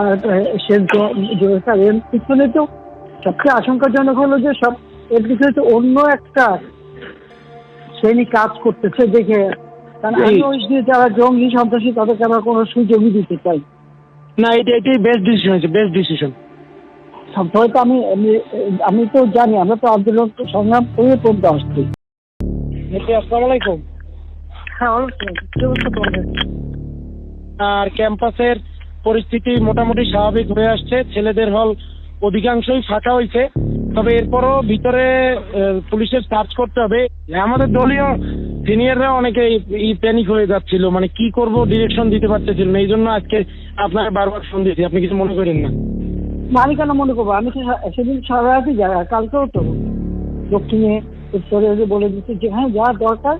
আর সে পিছনে তো সবচেয়ে আশঙ্কাজনক হলো যে সব এর পিছনে তো অন্য একটা শ্রেণি কাজ করতেছে দেখে। কারণ আমি ওই যে যারা জঙ্গি সন্ত্রাসী তাদেরকে আমরা কোনো সুযোগই দিতে চাই। না এটা এটাই বেস্ট ডিসিশন হয়েছে বেস্ট ডিসিশন সবসময় তো আমি আমি- আমি তো জানি আমরা তো আন্দোলন সংগ্রাম করে পড়তে আসছি। আসসালামু আলাইকুম। হ্যাঁ কি অবস্থা তোমাদের? আর ক্যাম্পাসের পরিস্থিতি মোটামুটি স্বাভাবিক হয়ে আসছে। ছেলেদের হল অধিকাংশই ফাঁকা হয়েছে তবে এরপরও ভিতরে পুলিশের সার্চ করতে হবে। আমাদের দলীয় সিনিয়ররা অনেকে প্যানিক হয়ে যাচ্ছিল। মানে কি করব ডিরেকশন দিতে পারতেছিল না। এই জন্য আজকে আপনাকে বারবার ফোন দিয়েছি। আপনি কিছু মনে করেন না। আমি কেন মনে করব? আমি তো সেদিন সারা যাই। কালকেও তো দক্ষিণে উত্তরে বলে দিচ্ছি যে হ্যাঁ যা দরকার।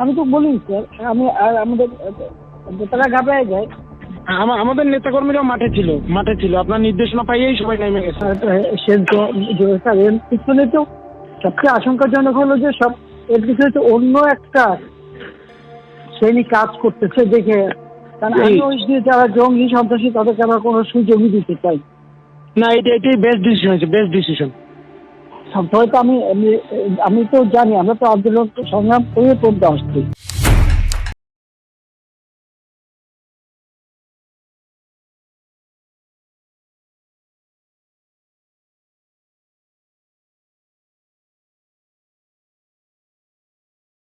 আমি তো বলি স্যার। আমি আর আমাদের তারা ঘাবড়ায় যায়। আমাদের নেতাকর্মীরাও মাঠে ছিল মাঠে ছিল। আপনার নির্দেশনা পাইয়েই সবাই নেমে গেছে। আর সে পিছনে তো সবচেয়ে আশঙ্কাজনক হলো যে সব এর পিছনে তো অন্য একটা শ্রেণি কাজ করতেছে দেখে। কারণ আমি ওই যে যারা জঙ্গি সন্ত্রাসী তাদেরকে আমরা কোনো সুযোগই দিতে চাই। না এটা এটাই বেস্ট ডিসিশন হয়েছে বেস্ট ডিসিশন সবসময় তো আমি আমি- আমি তো জানি আমরা তো আন্দোলন সংগ্রাম করে পড়তে আসছি।